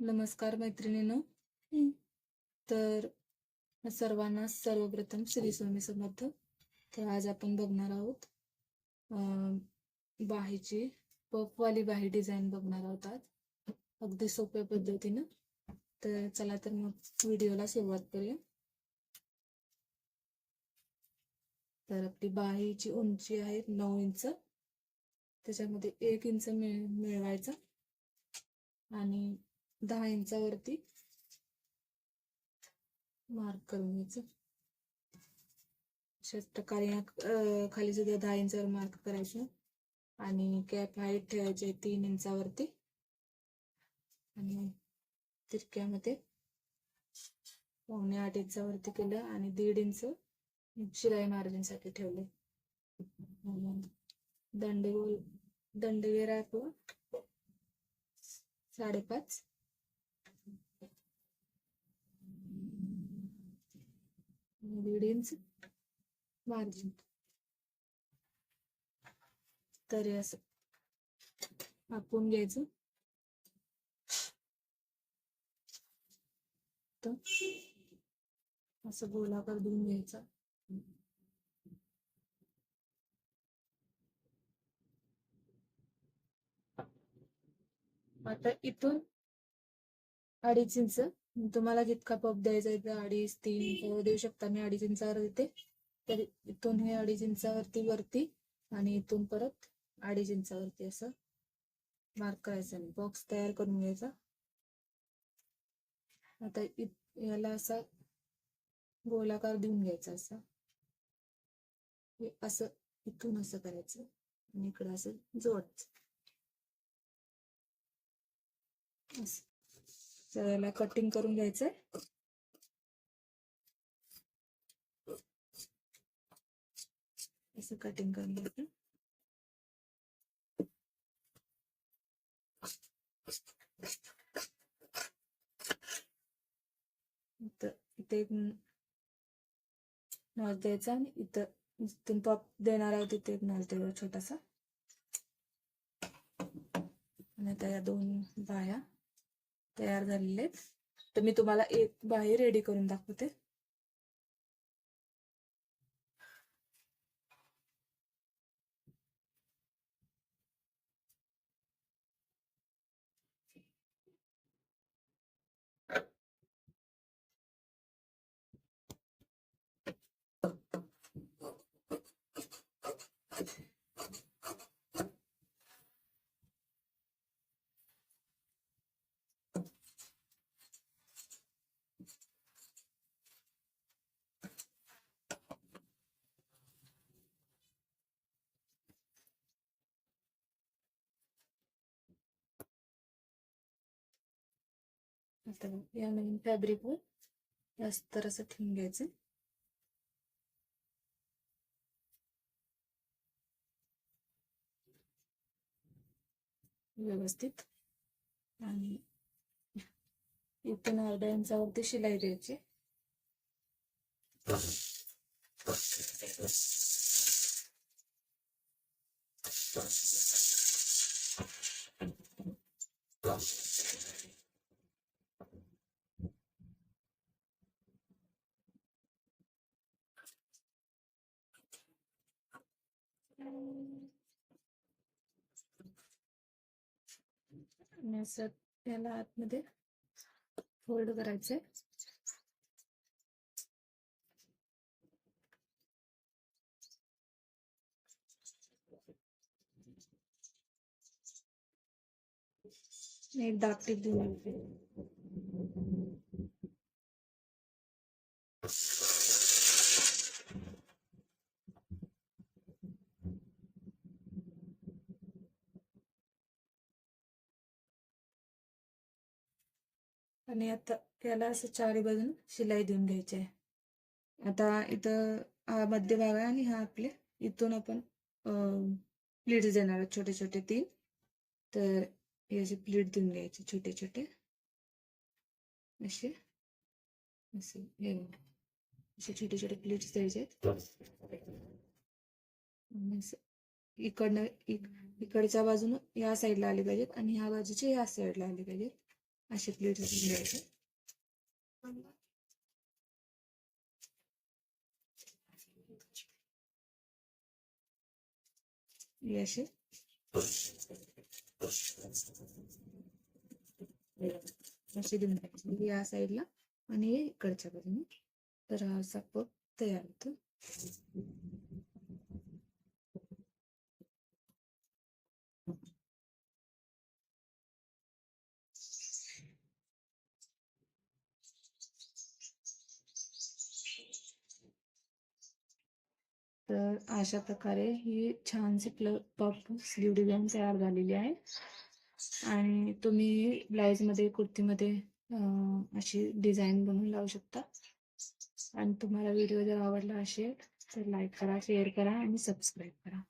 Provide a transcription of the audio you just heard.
नमस्कार मैत्रिणींनो. तर सर्वांना सर्वप्रथम श्री स्वामी समर्थ. तर आज आपण बघणार आहोत बाहीची पफवाली बाही डिझाईन बघणार आहोत आज. अगदी सोप्या पद्धतीनं. तर चला तर मग व्हिडिओला सुरुवात करूया. तर आपली बाहीची उंची आहे नऊ इंच. त्याच्यामध्ये एक इंच मिळ मिळवायचा. आणि दहा इंचावरती. मार्क करून घ्यायचं. अशाच प्रकारे या खाली सुद्धा दहा इंचावर मार्क करायचं. आणि कॅप हाईट ठेवायची तीन इंचावरती. आणि तिरक्यामध्ये पावणे आठ इंचावरती केलं आणि दीड इंच शिलाई मार्जिनसाठी ठेवले. दंडगोल दंडगेर साडेपाच. साडेपाच दीड इंच मार्जिन तरी असं आपण घ्यायचं. तर असं गोलाकार देऊन घ्यायचा. आता इथून अडीच इंच तुम्हाला जितका पप द्यायचा आहे अडीच तीन देऊ शकता. मी अडीच इंचावर देते. तर इथून हे अडीच इंचावरती वरती आणि इथून परत अडीच इंचावरती असं मार्क करायचं बॉक्स तयार करून घ्यायचा. आता याला असा गोलाकार देऊन घ्यायचा असा. असं इथून असं करायचं आणि इकडं असं जोडायचं. तर याला कटिंग करून घ्यायचंय. असं कटिंग करून घ्यायचं. इथं इथे एक नॉच द्यायचा आणि इथं जिथून पॉप देणार आहोत तिथे एक नॉच द्यायचा छोटासा. आणि आता या दोन बाया. तयार झालेले आहेत. तर मी तुम्हाला एक बाही रेडी करून दाखवते आता या नवीन फॅब्रिकवर जास्त तर असं ठेवून घ्यायचं. व्यवस्थित. आणि इथून अर्धा इंचावरती शिलाई द्यायची. आणि असं त्याला आतमध्ये फोल्ड करायचंय एक दाब टीप देऊन आणि आता याला असं चारी बाजून शिलाई देऊन घ्यायची आहे. आता इथं हा मध्यभाग आहे आणि हा आपले इथून आपण प्लीट्स देणार आहोत छोटे छोटे तीन. तर याचे प्लीट देऊन घ्यायचे छोटे छोटे. असे. असे असे छोटे छोटे प्लेट्स द्यायचे इकडनं इकडच्या बाजूनं या साईडला आले पाहिजेत आणि ह्या बाजूचे या साईडला आले पाहिजेत. असे प्लेट घ्यायचे हे असे असे देऊन टाकायचे या साईडला आणि हे इकडच्या तर अशा प्रकारे ही छानशी प्ल पफ स्लीव डिझाईन तयार झालेली आहे. आणि तुम्ही ब्लाउजमध्ये कुर्तीमध्ये अशी डिझाईन बनवून लावू शकता. आणि तुम्हाला व्हिडिओ जर आवडला असेल तर लाईक करा शेअर करा आणि सबस्क्राईब करा.